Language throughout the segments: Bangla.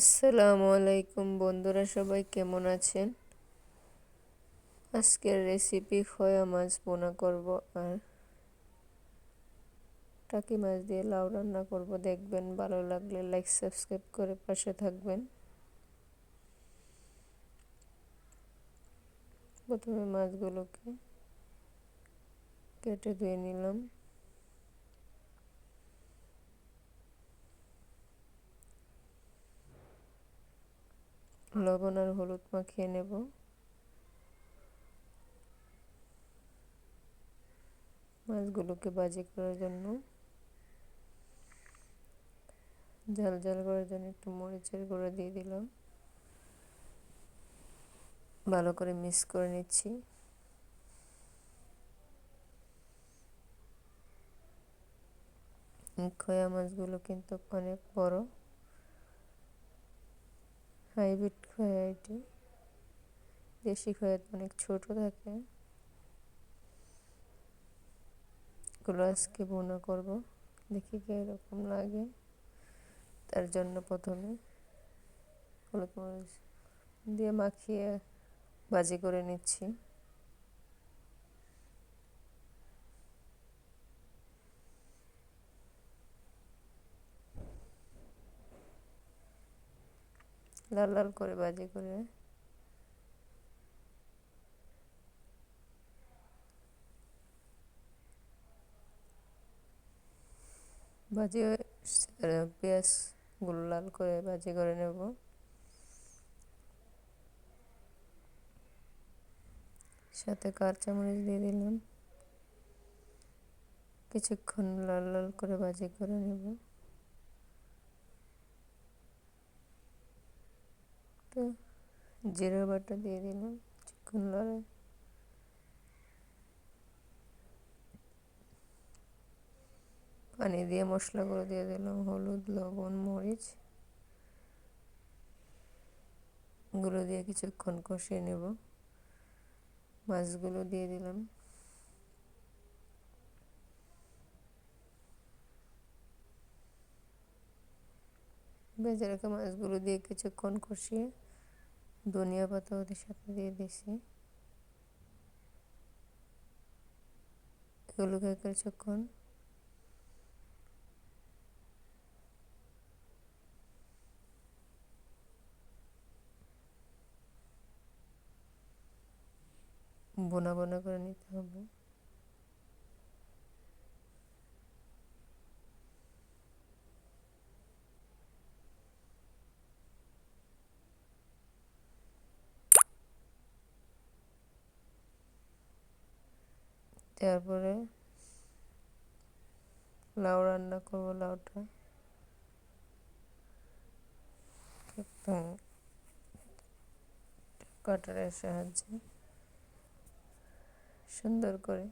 আসসালামু আলাইকুম বন্ধুরা, সবাই কেমন আছেন? আজকের রেসিপি খয়া মাছ বোনা করব আর টাকি মাছ দিয়ে লাউ রান্না করব। দেখবেন ভালো লাগলে লাইক সাবস্ক্রাইব করে পাশে থাকবেন। প্রথমে মাছগুলোকে কেটে ধুয়ে নিলাম। লবণ আর হলুদ মাখিয়ে নেব। মাছগুলোকে বাজি করার জন্য। ঝাল ঝাল করার জন্য একটু মরিচের গুঁড়ো দিয়ে দিলাম। ভালো করে মিক্স করে নিচ্ছি। খয়া মাছগুলো কিন্তু অনেক বড়। হাইব্রিড খয়া দেশি খয়া অনেক ছোট থাকে। এগুলো আজকে বোনা করব। দেখি কি এরকম লাগে। তার জন্য প্রথমে হলুদ দিয়ে মাখিয়ে বাজি করে নিচ্ছি। লাল লাল করে ভাজি করে। ভাজি পেঁয়াজগুলো লাল করে ভাজি করে নেব। সাথে কাঁচামরিচ দিয়ে দিলাম। কিছুক্ষণ লাল লাল করে ভাজি করে নেব। তো জিরা বাটা দিয়ে দিলাম চিকন লড়াই পানি দিয়ে মশলাগুলো দিয়ে দিলাম, হলুদ, লবণ, মরিচ। গুলো দিয়ে কিছুক্ষণ কষিয়ে নেব। মাছগুলো দিয়ে দিলাম। ভেজে রাখা মাছগুলো দিয়ে কিছুক্ষণ কষিয়ে ধনিয়া পাতা ওদের সাথে দিয়ে দিছি। এগুলোকে কিছুক্ষণ বোনা বোনা করে নিতে হবে। তারপরে লাউ রান্না করব লাউটা। একদম কাটারের সাহায্যে সুন্দর করে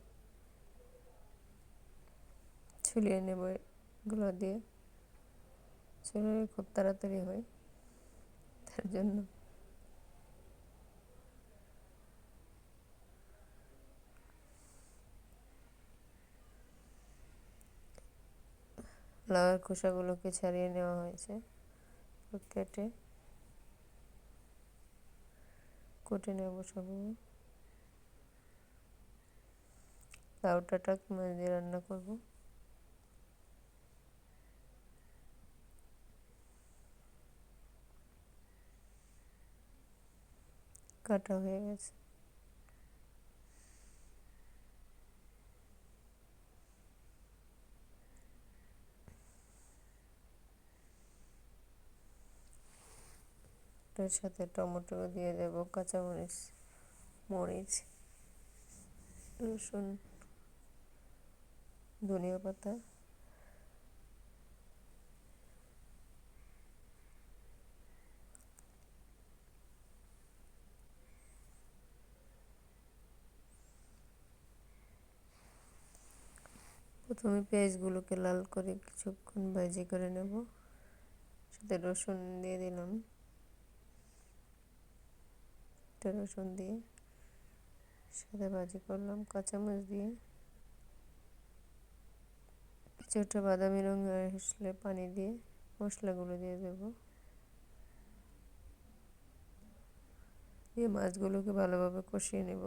ছুলিয়ে নেব এগুলো দিয়ে। ছুলিয়ে খুব তাড়াতাড়ি হয়, তার জন্য। লাউয়ের খোসাগুলোকে ছাড়িয়ে নেওয়া হয়েছে। কেটে কুটে নেব সবগুলো লাউটা টাক মাছ দিয়ে রান্না করব। কাটা হয়ে গেছে। এটার সাথে টমেটো দিয়ে দেব, কাঁচামরিচ, মরিচ, রসুন, ধনিয়া পাতা, প্রথমে পেঁয়াজগুলোকে লাল করে কিছুক্ষণ ভাজি করে নেব, সাথে রসুন দিয়ে দিলাম। আস্তে রসুন দিয়ে সাদা ভাজি করলাম, কাঁচামরিচ দিয়ে কিছুটা বাদামি রঙ আসলে পানি দিয়ে মশলাগুলো দিয়ে দেব। দিয়ে মাছগুলোকে ভালোভাবে কষিয়ে নেব।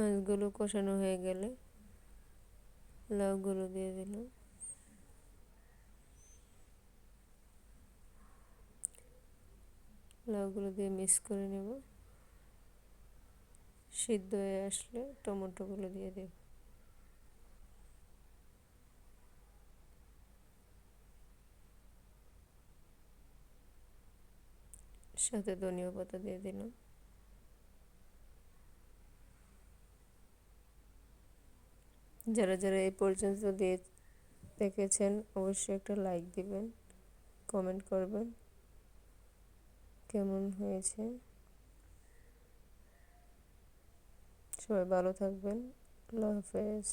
মাছগুলো কষানো হয়ে গেলে লাউগুলো দিয়ে দিলাম। লাউগুলো দিয়ে মিক্স করে নেব। সিদ্ধ হয়ে আসলে টমেটোগুলো দিয়ে দেব। সাথে ধনিয়া পাতা দিয়ে দিলাম। যারা যারা এই পর্যন্ত দিয়ে দেখেছেন, অবশ্যই একটা লাইক দিবেন কমেন্ট করবেন, কেমন হয়েছে? সবাই ভালো থাকবেন, আল্লাহ হাফেজ।